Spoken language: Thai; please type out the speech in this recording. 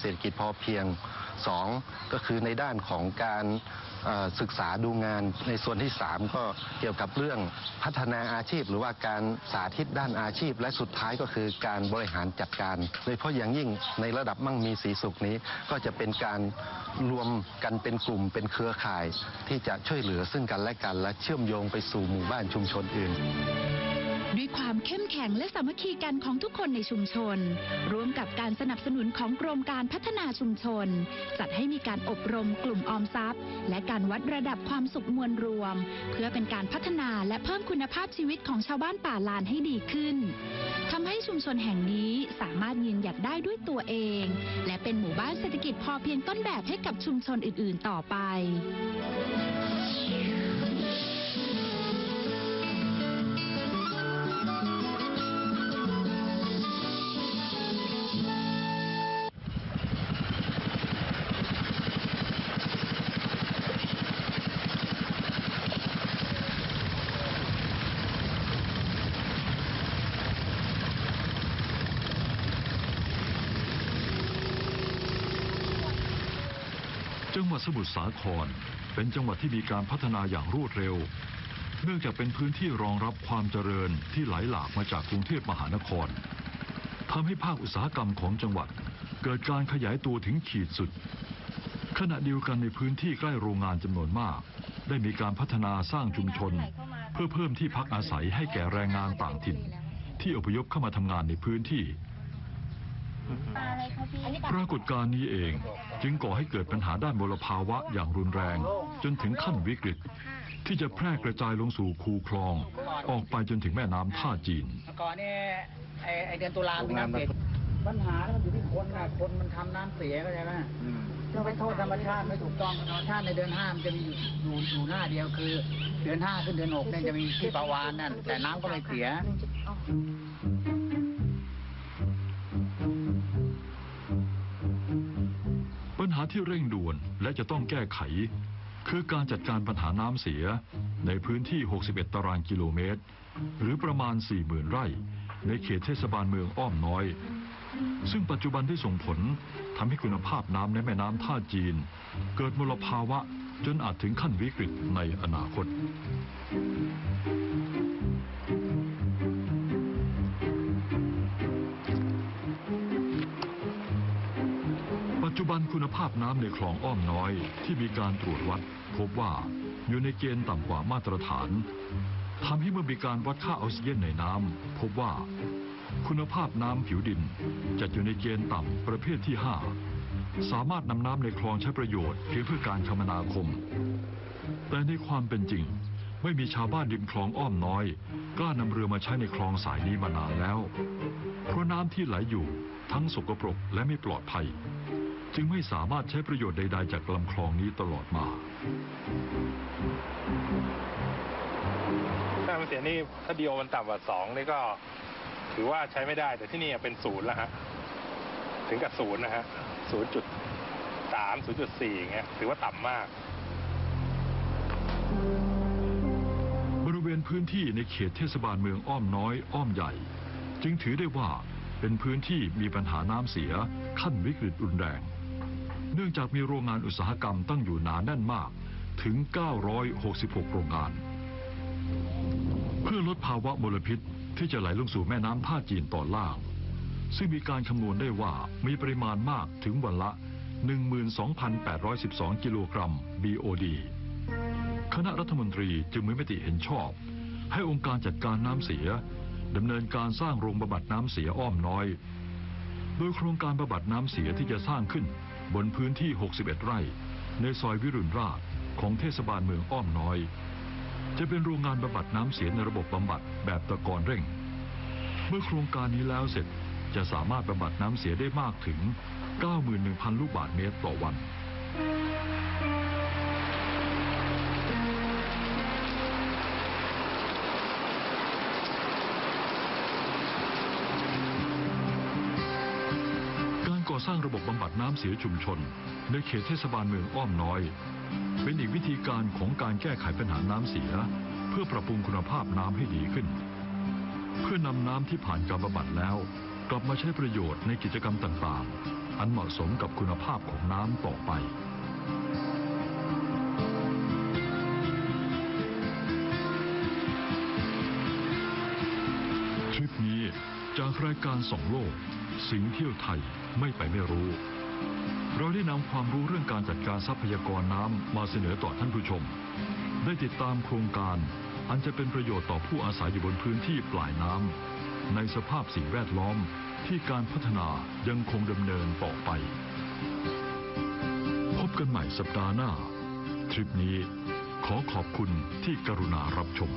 เศรษฐกิจพอเพียงสองก็คือในด้านของการศึกษาดูงานในส่วนที่สามก็เกี่ยวกับเรื่องพัฒนาอาชีพ หรือว่าการสาธิตด้านอาชีพ และสุดท้ายก็คือการบริหารจัดการ โดยเฉพาะอย่างยิ่งในระดับมั่งมีสีสุขนี้ ก็จะเป็นการรวมกันเป็นกลุ่มเป็นเครือข่าย ที่จะช่วยเหลือซึ่งกันและกันและเชื่อมโยงไปสู่หมู่บ้านชุมชนอื่น ความเข้มแข็งและสามัคคีกันของทุกคนในชุมชน ร่วมกับการสนับสนุนของกรมการพัฒนาชุมชน จัดให้มีการอบรมกลุ่มออมทรัพย์ และการวัดระดับความสุขมวลรวม เพื่อเป็นการพัฒนาและเพิ่มคุณภาพชีวิตของชาวบ้านป่าลานให้ดีขึ้นทำให้ชุมชนแห่งนี้สามารถยืนหยัดได้ด้วยตัวเอง และเป็นหมู่บ้านเศรษฐกิจพอเพียงต้นแบบให้กับชุมชนอื่น ๆ ต่อไป จังหวัดสมุทรสาคร เป็นจังหวัดที่มีการพัฒนาอย่างรวดเร็ว เนื่องจากเป็นพื้นที่รองรับความเจริญที่ไหลหลากมาจากกรุงเทพมหานครทำให้ภาคอุตสาหกรรมของจังหวัด เกิดการขยายตัวถึงขีดสุด ขณะเดียวกันในพื้นที่ใกล้โรงงานจำนวนมาก ได้มีการพัฒนาสร้างชุมชน เพื่อเพิ่มที่พักอาศัยให้แก่แรงงานต่างถิ่น ที่อพยพเข้ามาทำงานในพื้นที่ ปรากฏการณ์นี้เอง จึงก่อให้เกิดปัญหาด้านมลภาวะอย่างรุนแรง จนถึงขั้นวิกฤต ที่จะแพร่กระจายลงสู่คูคลอง ออกไปจนถึงแม่น้ำท่าจีนก่อนเนี่ยไอไอเดือนตุลาเป็นน้ำเสียปัญหาเนี่ยมันอยู่ที่คนนะคนมันทำน้ำเสียเข้าใจไหมเราไปโทษธรรมชาติไม่ถูกต้องธรรมชาติในเดือนห้ามันจะมีอยู่อยู่อยู่หน้าเดียวคือ เดือนห้าขึ้นเดือนหกเนี่ยจะมีที่ปลาวานนั่นแต่น้ำก็ไม่เสียปั ญหาที่เร่งด่วนและจะต้องแก้ไข คือการจัดการปัญหาน้ำเสียในพื้นที่ 61 ตารางกิโลเมตร หรือประมาณ 40,000 ไร่ ในเขตเทศบาลเมืองอ้อมน้อย ซึ่งปัจจุบันได้ส่งผลทำให้คุณภาพน้ำในแม่น้ำท่าจีน เกิดมลภาวะจนอาจถึงขั้นวิกฤตในอนาคต บันคุณภาพน้ำในคลองอ้อมน้อยที่มีการตรวจวัด พบว่าอยู่ในเกณฑ์ต่ำกว่ามาตรฐานทำให้เมื่อมีการวัดค่าออกซิเจนในน้ำพบว่า คุณภาพน้ำผิวดินจัดอยู่ในเกณฑ์ต่ำประเภทที่ 5 สามารถนำน้ำในคลองใช้ประโยชน์เพียงเพื่อการคมนาคม แต่ในความเป็นจริงไม่มีชาวบ้านริมคลองอ้อมน้อย กล้านำเรือมาใช้ในคลองสายนี้มานานแล้ว เพราะน้ำที่ไหลอยู่ทั้งสกปรกและไม่ปลอดภัย จึงไม่สามารถใช้ประโยชน์ใด ๆ จากลำคลองนี้ตลอดมาค่ามันเสียนี่ถ้าดีโอมันต่ำกว่าสองนี่ก็ ถือว่าใช้ไม่ได้ แต่ที่นี่เป็นศูนย์แล้วฮะถึงกับศูนย์นะฮะศูนย์จุดสามศูนย์จุดสี่อย่างเงี้ยถือว่าต่ำมาก บริเวณพื้นที่ในเขตเทศบาลเมืองอ้อมน้อยอ้อมใหญ่ จึงถือได้ว่าเป็นพื้นที่มีปัญหาน้ำเสียขั้นวิกฤตรุนแรงเนื่องจากมีโรงงานอุตสาหกรรมตั้งอยู่หนาแน่นมากถึง 966 โรงงาน เพื่อลดภาวะมลพิษที่จะไหลลงสู่แม่น้ำท่าจีนตอนล่าง ซึ่งมีการคำนวณได้ว่ามีปริมาณมากถึงวันละ 12,812 กิโลกรัม BOD คณะรัฐมนตรีจึงมีมติเห็นชอบ ให้องค์การจัดการน้ำเสียดำเนินการสร้างโรงบำบัดน้ำเสียอ้อมน้อย โดยโครงการบำบัดน้ำเสียที่จะสร้างขึ้น บนพื้นที่ 61 ไร่ ในซอยวิรุณราชของเทศบาลเมืองอ้อมน้อย จะเป็นโรงงานบำบัดน้ำเสียในระบบบำบัดแบบตะกอนเร่ง เมื่อโครงการนี้แล้วเสร็จจะสามารถบำบัดน้ำเสียได้มากถึง 91,000 ลูกบาทเมตรต่อวัน สร้างระบบบำบัดน้ำเสียชุมชน ในเขตเทศบาลเมืองอ้อมน้อย เป็นอีกวิธีการของการแก้ไขปัญหาน้ำเสีย เพื่อปรับปรุงคุณภาพน้ำให้ดีขึ้น เพื่อนำน้ำที่ผ่านการบำบัดแล้ว กลับมาใช้ประโยชน์ในกิจกรรมต่างๆ อันเหมาะสมกับคุณภาพของน้ำต่อไปทริปนี้จากรายการส่องโลก สิงเที่ยวไทย ไม่ไปไม่รู้ เราได้นำความรู้เรื่องการจัดการทรัพยากรน้ำมาเสนอต่อท่านผู้ชม ได้ติดตามโครงการ อันจะเป็นประโยชน์ต่อผู้อาศัยอยู่บนพื้นที่ปลายน้ำในสภาพสิ่งแวดล้อมที่การพัฒนายังคงดำเนินต่อไป พบกันใหม่สัปดาห์หน้า ทริปนี้ขอขอบคุณที่กรุณารับชม